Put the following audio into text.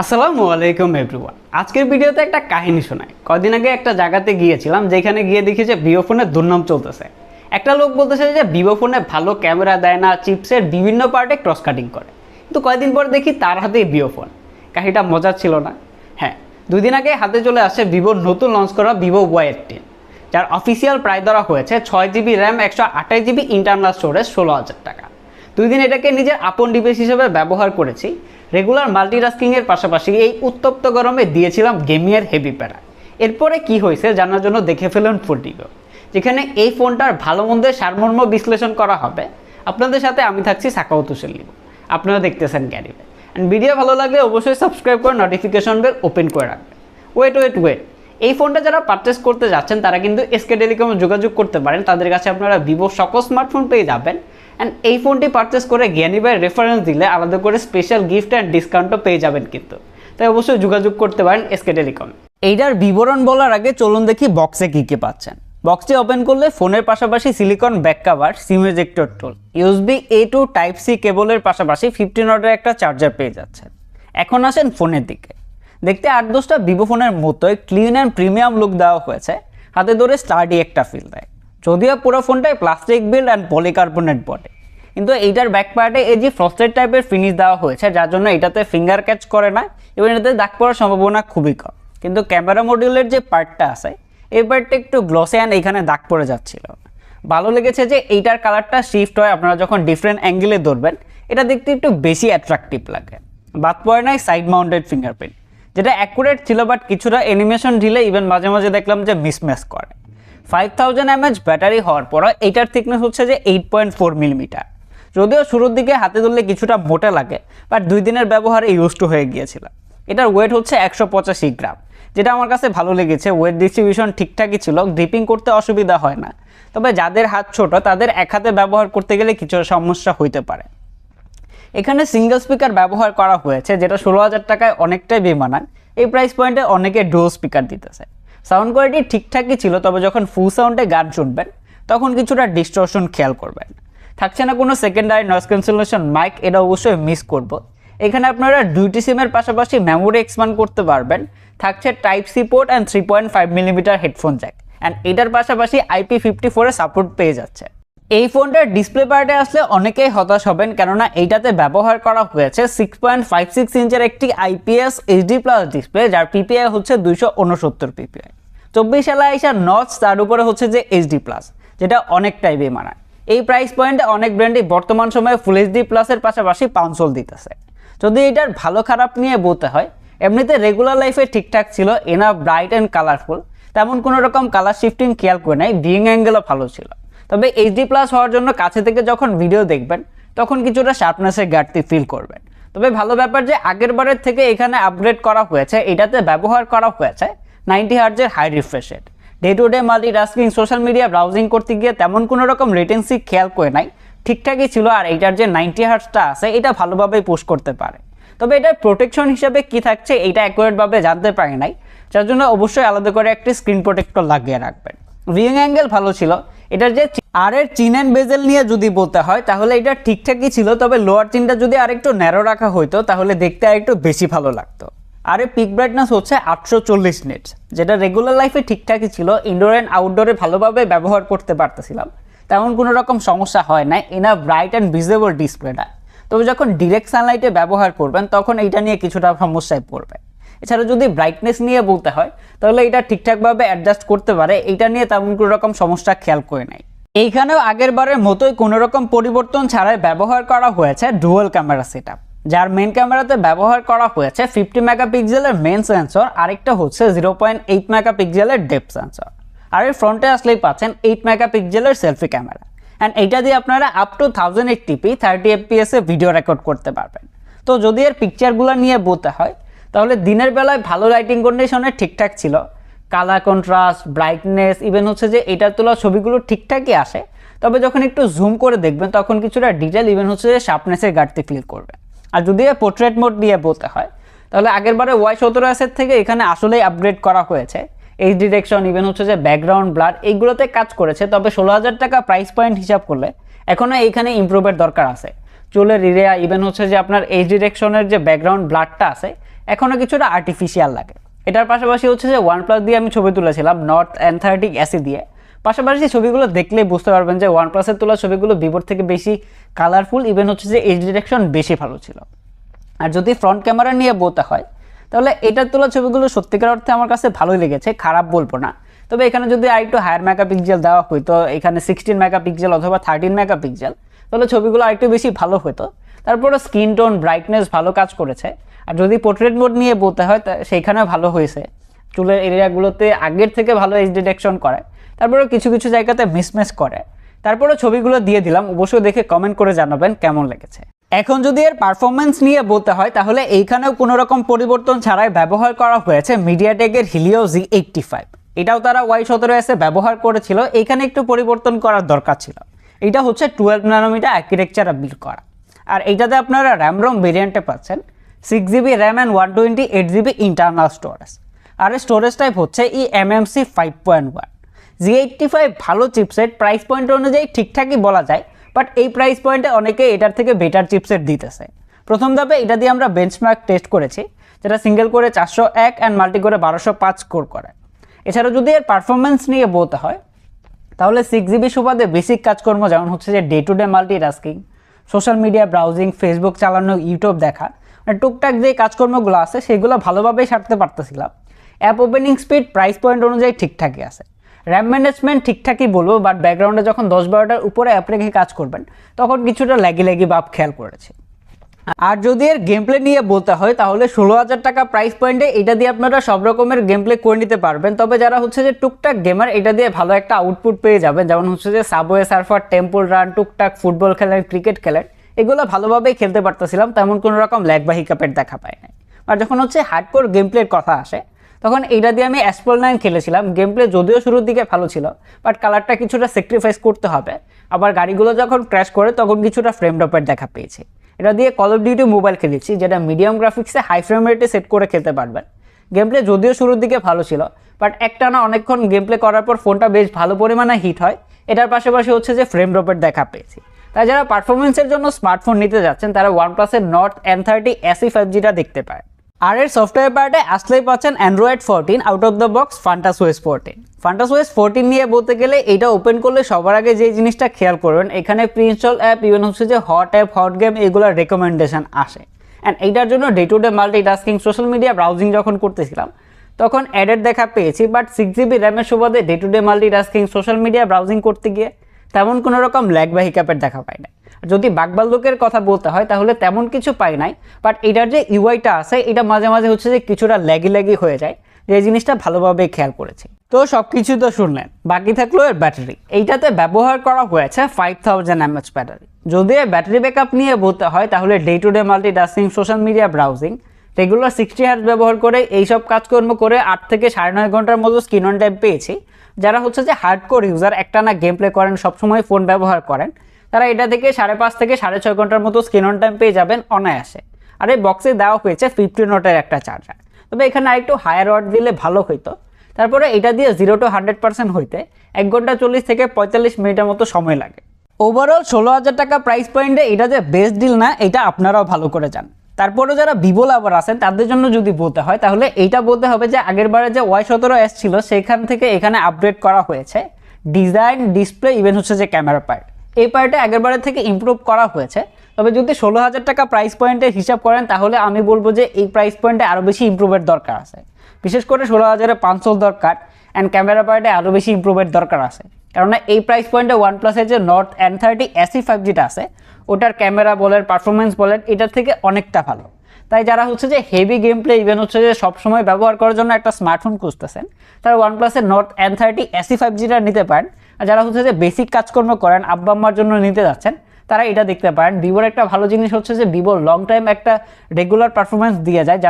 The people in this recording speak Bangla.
আসসালামু আলাইকুম এভরিওয়ান। আজকের ভিডিওতে একটা কাহিনী শোনায় কদিন আগে একটা জায়গাতে গিয়েছিলাম, যেখানে গিয়ে দেখি যে ভিভো ফোনের দুর্নাম চলতেছে। একটা লোক বলতেছে যে ভিভো ফোনে ভালো ক্যামেরা দেয় না, চিপসের বিভিন্ন পার্টে ক্রস কাটিং করে। কিন্তু কয়েকদিন পর দেখি তার হাতেই ভিভো ফোন। কাহিনীটা মজার ছিল না? হ্যাঁ দুই দিন আগে হাতে চলে আসছে ভিভোর নতুন লঞ্চ করা ভিভো ওয়াই এইটিন যার অফিসিয়াল প্রায় ধরা হয়েছে ছয় জিবি র্যাম একশো আঠাশ জিবি ইন্টারনাল স্টোরেজ ষোলো হাজার টাকা। দুই দিন এটাকে নিজের আপন ডিভাইস হিসেবে ব্যবহার করেছি। রেগুলার মাল্টিটাস্কিংয়ের পাশাপাশি এই উত্তপ্ত গরমে দিয়েছিলাম গেমিয়ার হেভি প্যারা। এরপরে কি হয়েছে জানার জন্য দেখে ফেলুন ফুলটিগো যেখানে এই ফোনটার ভালো মন্দের সারমর্ম বিশ্লেষণ করা হবে। আপনাদের সাথে আমি থাকছি সাকাউত হোসেন আপনারা দেখতেছেন গ্যারিবে অ্যান্ড ভিডিও ভালো লাগলে অবশ্যই সাবস্ক্রাইব করে নোটিফিকেশন বেল ওপেন করে রাখবেন। ওয়েট ওয়েট ওয়েট এই ফোনটা যারা পারচেস করতে যাচ্ছেন, তারা কিন্তু এসকে টেলিকমে যোগাযোগ করতে পারেন। তাদের কাছে আপনারা ভিভো সকল স্মার্টফোন পেয়ে যাবেন। অ্যান্ড এই ফোনটি পারচেস করে জ্ঞানী ভাই রেফারেন্স দিলে আলাদা করে স্পেশাল গিফট অ্যান্ড ডিসকাউন্টও পেয়ে যাবেন কিন্তু। তাই অবশ্যই যোগাযোগ করতে পারেন এসকে টেলিকম এইটার বিবরণ বলার আগে চলুন দেখি বক্সে কী কী পাচ্ছেন। বক্সটি ওপেন করলে ফোনের পাশাপাশি silicone back cover SIM ejector tool USB A to type C কেবলের পাশাপাশি ফিফটিন অর্ডার একটা চার্জার পেয়ে যাচ্ছেন। এখন আসেন ফোনের দিকে। দেখতে আট দশটা ভিভো ফোনের মতোই ক্লিন অ্যান্ড প্রিমিয়াম লুক দেওয়া হয়েছে। হাতে ধরে স্টার্টি একটা ফিল দেয়। যদিও পুরো ফোনটায় প্লাস্টিক বিল্ড অ্যান্ড পলিকার্বনেট বটে। কিন্তু এইটার ব্যাক পার্টে এই যে ফ্রস্টেড টাইপের ফিনিশ দেওয়া হয়েছে, যার জন্য এটাতে ফিঙ্গার ক্যাচ করে না, এবং এটাতে দাগ পড়ার সম্ভাবনা খুবই কম। কিন্তু ক্যামেরা মডিউলের যে পার্টটা আছে, এই পার্টটা একটু গ্লসে অ্যান্ড এখানে দাগ পড়ে যাচ্ছিল। ভালো লেগেছে যে এইটার কালারটা শিফট হয়, আপনারা যখন ডিফারেন্ট অ্যাঙ্গেলে ধরবেন, এটা দেখতে একটু বেশি অ্যাট্রাকটিভ লাগে। বাদ পড়ে নাই সাইড মাউন্টেড ফিঙ্গারপ্রিন্ট যেটা অ্যাকুরেট ছিল বাট কিছুটা অ্যানিমেশন ঢিলে ইভেন মাঝে মাঝে দেখলাম যে মিসম্যাচ করে। ফাইভ থাউজেন্ড এমএচ ব্যাটারি হওয়ার পর এইটার থিকনেস হচ্ছে যে এইট পয়েন্ট ফোর মিলিমিটার যদিও শুরুর দিকে হাতে ধরলে কিছুটা মোটা লাগে বাট দুই দিনের ব্যবহারে ইউজ টু হয়ে গিয়েছিল। এটার ওয়েট হচ্ছে একশো পঁচাশি গ্রাম, যেটা আমার কাছে ভালো লেগেছে। ওয়েট ডিস্ট্রিবিউশন ঠিকঠাকই ছিল গ্রিপিং করতে অসুবিধা হয় না। তবে যাদের হাত ছোট, তাদের এক হাতে ব্যবহার করতে গেলে কিছু সমস্যা হইতে পারে। এখানে সিঙ্গেল স্পিকার ব্যবহার করা হয়েছে, যেটা ষোলো হাজার টাকায় অনেকটাই বেমানান। এই প্রাইস পয়েন্টে অনেকে ডুও স্পিকার দিতেছে। সাউন্ড কোয়ালিটি ঠিকঠাকই ছিল, তবে যখন ফুল সাউন্ডে গান শুনবেন, তখন কিছুটা ডিস্টরশন খেয়াল করবেন। থাকছে না কোনো সেকেন্ডারি নয়েস ক্যান্সেলেশন মাইক এটা অবশ্যই মিস করব। এখানে আপনারা দুইটি সিমের পাশাপাশি মেমোরি এক্সপ্যান্ড করতে পারবেন। থাকছে type C port and three point five millimetre headphone jack and এটার পাশাপাশি আইপি ফিফটি ফোরে সাপোর্ট পেয়ে যাচ্ছে। এই ফোনটার ডিসপ্লে পার্টে আসলে অনেকেই হতাশ হবেন, কেননা এইটাতে ব্যবহার করা হয়েছে সিক্স পয়েন্ট ফাইভ সিক্স ইঞ্চের একটি আইপিএস এইচডি প্লাস ডিসপ্লে যার পিপিআই হচ্ছে দুইশো উনসত্তর পিপিআই চব্বিশ আইসা নচ তার উপরে হচ্ছে যে এইচডি প্লাস যেটা অনেকটাই বেমানায় এই প্রাইস পয়েন্টে অনেক ব্র্যান্ডই বর্তমান সময়ে ফুল এইচডি প্লাসের পাশাপাশি পাউন্সল দিতেছে। যদি এটার ভালো খারাপ নিয়ে বলতে হয়, এমনিতে রেগুলার লাইফে ঠিকঠাক ছিল, এনা ব্রাইট অ্যান্ড কালারফুল তেমন কোনো রকম কালার শিফটিং খেয়াল করে নাই ভিং অ্যাঙ্গেলও ভালো ছিল। তবে এইচডি প্লাস হওয়ার জন্য কাছে থেকে যখন ভিডিও দেখবেন, তখন কিছুটা শার্পনেসের ঘাটতি ফিল করবেন। তবে ভালো ব্যাপার যে আগের বারের থেকে এখানে আপগ্রেড করা হয়েছে, এটাতে ব্যবহার করা হয়েছে ninety হার্জের high refresh rate day to day multitasking social media browsing করতে গিয়ে তেমন কোনো রকম রেটেন্সি খেয়াল করে নাই। ঠিকঠাকই ছিল আর এইটার যে নাইনটি হার্জটা আছে, এটা ভালোভাবেই পোস্ট করতে পারে। তবে এটার প্রোটেকশন হিসেবে কি থাকছে, এটা অ্যাকুরেটভাবে জানতে পারি নাই। যার জন্য অবশ্যই আলাদা করে একটি স্ক্রিন প্রোটেক্টর লাগিয়ে রাখবেন। ভিউইং অ্যাঙ্গেল ভালো ছিল। এটার যে আর এর চিন অ্যান্ড বেজেল নিয়ে যদি বলতে হয়, তাহলে এটা ঠিকঠাকই ছিল, তবে লোয়ার চিনটা যদি আরেকটু ন্যারো রাখা হইতো, তাহলে দেখতে আরেকটু বেশি ভালো লাগতো। আর এর পিক ব্রাইটনেস হচ্ছে আটশো চল্লিশ নিটস যেটা রেগুলার লাইফে ঠিকঠাকই ছিল ইনডোর অ্যান্ড আউটডোরে ভালোভাবে ব্যবহার করতে পারতেছিলাম। তেমন কোনো রকম সমস্যা হয় না এনা ব্রাইট অ্যান্ড ভিজিবল ডিসপ্লেটা তবে যখন ডিরেক্ট সানলাইটে ব্যবহার করবেন, তখন এইটা নিয়ে কিছুটা সমস্যায় পড়বে। এছাড়া যদি ব্রাইটনেস নিয়ে বলতে হয়, তাহলে এটা ঠিকঠাকভাবে অ্যাডজাস্ট করতে পারে। এটা নিয়ে তেমন কোনো রকম সমস্যা খেয়াল করে নাই। এইখানেও আগের বারের মতোই কোনো রকম পরিবর্তন ছাড়াই ব্যবহার করা হয়েছে ডুয়াল ক্যামেরা সেট যার মেন ক্যামেরাতে ব্যবহার করা হয়েছে ফিফটি মেগাপিক্সেলের মেন সেন্সর আরেকটা হচ্ছে জিরো পয়েন্ট এইট মেগাপিক্সেলের ডেপ সেন্সর আর এর ফ্রন্টে আসলেই পাচ্ছেন এইট মেগাপিক্সেলের সেলফি ক্যামেরা অ্যান্ড এইটা দিয়ে আপনারা up to thousand eight TP thirty এফপিএসে video record করতে পারবেন। তো যদি এর পিকচারগুলো নিয়ে বলতে হয় তাহলে দিনের বেলায় ভালো লাইটিং কন্ডিশনে ঠিকঠাক ছিল। কালার কন্ট্রাস্ট ব্রাইটনেস ইভেন হচ্ছে যে এটার তোলা ছবিগুলো ঠিকঠাকই আসে। তবে যখন একটু জুম করে দেখবেন, তখন কিছুটা ডিটেল ইভেন হচ্ছে যে শার্পনেসের ঘাটতি ফিল করবে। আর যদি পোর্ট্রেট মোড দিয়ে বলতে হয়, তাহলে আগের বারে ওয়াই সতেরো এসের থেকে এখানে আসলেই আপগ্রেড করা হয়েছে। এই ডিরেকশন ইভেন হচ্ছে যে ব্যাকগ্রাউন্ড ব্লার এইগুলোতে কাজ করেছে। তবে ষোলো হাজার টাকা প্রাইস পয়েন্ট হিসাব করলে এখনও এইখানে ইমপ্রুভের দরকার আছে। চুলের এরিয়া ইভেন হচ্ছে যে আপনার এই ডিরেকশনের যে ব্যাকগ্রাউন্ড ব্লারটা আছে এখনও কিছুটা আর্টিফিশিয়াল লাগে। এটার পাশাপাশি হচ্ছে যে ওয়ান প্লাস দিয়ে আমি ছবি তুলেছিলাম নর্থ এন থার্টি এসি দিয়ে। পাশাপাশি ছবিগুলো দেখলে বুঝতে পারবেন যে ওয়ান প্লাসের তোলা ছবিগুলো ভিভোর থেকে বেশি কালারফুল ইভেন হচ্ছে যে এইচ ডিরেকশন বেশি ভালো ছিল। আর যদি ফ্রন্ট ক্যামেরা নিয়ে বলতে হয়, তাহলে এটার তোলা ছবিগুলো সত্যিকার অর্থে আমার কাছে ভালোই লেগেছে, খারাপ বলব না। তবে এখানে যদি আর একটু হায়ার মেগা মেগাপিক্সেল দেওয়া হইতো, এখানে সিক্সটিন মেগা মেগাপিক্সেল অথবা থার্টিন মেগা মেগাপিক্সেল তাহলে ছবিগুলো আরেকটু বেশি ভালো হতো। তারপরে স্কিন টোন ব্রাইটনেস ভালো কাজ করেছে। আর যদি পোর্ট্রেট মোড নিয়ে বলতে হয়, তা সেইখানেও ভালো হয়েছে। চুলের এরিয়াগুলোতে আগের থেকে ভালো এইচ ডিটেকশন করে। তারপরে কিছু কিছু জায়গাতে মিসমেস করে। তারপরে ছবিগুলো দিয়ে দিলাম অবশ্যই দেখে কমেন্ট করে জানাবেন কেমন লেগেছে। এখন যদি এর পারফরমেন্স নিয়ে বলতে হয়, তাহলে এইখানেও কোনো রকম পরিবর্তন ছাড়াই ব্যবহার করা হয়েছে মিডিয়াটেকের হিলিও জি এইটটি ফাইভ এটাও তারা ওয়াই সতেরো এসে ব্যবহার করেছিল, এইখানে একটু পরিবর্তন করার দরকার ছিল। এটা হচ্ছে টুয়েলভ নানোমিটার আর্কিটেকচারে বিল্ড করা। আর এইটাতে আপনারা র্যাম রম ভেরিয়েন্টে পাচ্ছেন six GB RAM and one twenty eight GB internal storage R storage type হচ্ছে E MMC five point one G eighty five ভালো চিপসেট প্রাইস পয়েন্ট অনুযায়ী ঠিকঠাকই বলা যায় বাট এই প্রাইস পয়েন্টে অনেকে এটার থেকে বেটার চিপসেট দিতেছে। প্রথম ধাপে এটা দিয়ে আমরা বেঞ্চমার্ক টেস্ট করেছি, যেটা সিঙ্গেল করে চারশো এক অ্যান্ড মাল্টি করে বারোশো পাঁচ স্কোর করে। এছাড়া যদি এর পারফরমেন্স নিয়ে বলতে হয়, তাহলে সিক্স জিবি সুবাদে বেসিক কাজকর্ম যেমন হচ্ছে যে day to day multitasking social media browsing Facebook চালানো ইউটিউব দেখা। মানে টুকটাক যে কাজকর্মগুলো আছে, সেগুলো ভালোভাবেই সারতে পারতেছিলাম। App opening speed price point অনুযায়ী ঠিকঠাকই আছে। র্যাম ম্যানেজমেন্ট ঠিকঠাকই বলব বাট ব্যাকগ্রাউন্ডে যখন দশ বারোটার উপরে অ্যাপ রেখে কাজ করবেন, তখন কিছুটা ল্যাগি ল্যাগি বাপ খেয়াল করেছে। আর যদি এর গেম প্লে নিয়ে বলতে হয়, তাহলে ষোলো হাজার টাকা প্রাইস পয়েন্টে এটা দিয়ে আপনারা সব রকমের গেম প্লে করে নিতে পারবেন। তবে যারা হচ্ছে যে টুকটাক গেমার এটা দিয়ে ভালো একটা আউটপুট পেয়ে যাবেন। যেমন হচ্ছে যে সাবওয়ে সার্ফার টেম্পল রান টুকটাক ফুটবল খেলেন ক্রিকেট খেলেন, এগুলো ভালোভাবেই খেলতে পারতেছিলাম। তেমন কোনো রকম ল্যাগ বা হিকাপের দেখা পায় নাই। আর যখন হচ্ছে হার্ডকোর গেম প্লের কথা আসে, তখন এইটা দিয়ে আমি অ্যাসপল নাইন খেলেছিলাম। গেম প্লে যদিও শুরুর দিকে ভালো ছিল বাট কালারটা কিছুটা স্যাক্রিফাইস করতে হবে। আবার গাড়িগুলো যখন ক্র্যাশ করে, তখন কিছুটা ফ্রেম ড্রপের দেখা পেয়েছি। এটা দিয়ে কল অফ ডিউটি মোবাইল খেলেছি, যেটা মিডিয়াম গ্রাফিক্সে হাই ফ্রেম রেটে সেট করে খেলতে পারবেন। গেম প্লে যদিও শুরুর দিকে ভালো ছিল বাট একটা না অনেকক্ষণ গেম প্লে করার পর ফোনটা বেশ ভালো পরিমাণে হিট হয়। এটার পাশাপাশি হচ্ছে যে ফ্রেম ড্রপের দেখা পেয়েছি। তাই যারা পারফরমেন্সের জন্য স্মার্টফোন নিতে যাচ্ছেন, তারা ওয়ান প্লাসের Nord N thirty SE five জিটা দেখতে পায় আর এর সফটওয়্যার পার্টে আসলেই পাচ্ছেন Android fourteen out of the box Funtouch OS fourteen Funtouch OS fourteen নিয়ে বলতে গেলে এটা ওপেন করলে সবার আগে যে জিনিসটা খেয়াল করবেন, এখানে প্রি ইনস্টল অ্যাপ ইভেন হচ্ছে যে হট অ্যাপ হট গেম এগুলোর রেকমেন্ডেশন আসে। অ্যান্ড এইটার জন্য day to day multitasking social media browsing যখন করতেছিলাম, তখন অ্যাডের দেখা পেয়েছি বাট সিক্স জিবি র্যামের সুবাদে day to day multitasking social media browsing করতে গিয়ে তেমন কোনো রকম ল্যাগ বা হিকাপের দেখা পাই না যদি বাকবাল্লুকের কথা বলতে হয়, তাহলে তেমন কিছু পাই নাই। বাট এটার যে ইউআইটা আছে, এটা মাঝে মাঝে হচ্ছে যে কিছুটা ল্যাগি ল্যাগি হয়ে যায়, যে জিনিসটা ভালোভাবে খেয়াল করেছি। তো সব কিছু তো শুনলেন, বাকি থাকল এর ব্যাটারি। এইটাতে ব্যবহার করা হয়েছে ফাইভ থাউজেন্ড এমএচ ব্যাটারি যদি ব্যাটারি ব্যাকআপ নিয়ে বলতে হয়, তাহলে day to day multitasking social media browsing regular sixty hours ব্যবহার করে এইসব কাজকর্ম করে আট থেকে সাড়ে নয় ঘণ্টার মতো স্ক্রিন অন টাইম পেয়েছি। যারা হচ্ছে যে হার্ড কোর ইউজার একটানা গেম প্লে করেন, সবসময় ফোন ব্যবহার করেন। তারা এটা থেকে সাড়ে পাঁচ থেকে সাড়ে ছয় ঘণ্টার মতো স্ক্রিন অন টাইম পেয়ে যাবেন অনায়াসে। আর এই বক্সে দেওয়া হয়েছে ফিফটি নোটের একটা চার্জার তবে এখানে আরেকটু হায়ার ওয়াট দিলে ভালো হইতো। তারপরে এটা দিয়ে জিরো টু হান্ড্রেড পার্সেন্ট হইতে এক ঘণ্টা চল্লিশ থেকে পঁয়তাল্লিশ মিনিটের মতো সময় লাগে। ওভারঅল ষোলো হাজার টাকা প্রাইস পয়েন্টে এটা যে বেস্ট ডিল না, এটা আপনারাও ভালো করে যান তারপরে যারা ভিভো লাভার আছেন, তাদের জন্য যদি বলতে হয়, তাহলে এইটা বলতে হবে যে আগের বারে যে ওয়াই সতেরো এস ছিল, সেখান থেকে এখানে আপডেট করা হয়েছে। ডিজাইন ডিসপ্লে ইভেন হচ্ছে যে ক্যামেরা পার্ট এই পার্টে আগের বারের থেকে ইমপ্রুভ করা হয়েছে। তবে যদি ষোলো হাজার টাকা প্রাইস পয়েন্টের হিসাব করেন, তাহলে আমি বলব যে এই প্রাইস পয়েন্টে আরও বেশি ইম্প্রুভের দরকার আছে। বিশেষ করে ষোলো হাজারে পাঁচশো দরকার অ্যান্ড ক্যামেরা পার্টে আরও বেশি ইমপ্রুভের দরকার আছে। কেননা এই প্রাইস পয়েন্টে ওয়ান প্লাসের যে Nord N thirty SE five জিটা আছে, ওটার ক্যামেরা বলেন পারফরমেন্স বলেন এটার থেকে অনেকটা ভালো। তাই যারা হচ্ছে যে হেভি গেম প্লে ইভেন হচ্ছে যে সবসময় ব্যবহার করার জন্য একটা স্মার্টফোন খুঁজতেছেন, তারা ওয়ান প্লাসের Nord N thirty SE five জিটা নিতে পারেন। আর যারা হচ্ছে যে বেসিক কাজকর্ম করেন, আব্বা আম্মার জন্য নিতে যাচ্ছেন, তারা এটা দেখতে পারেন। ভিভোর একটা ভালো জিনিস হচ্ছে যে ভিভোর লং টাইম একটা রেগুলার পারফরমেন্স দিয়ে যায়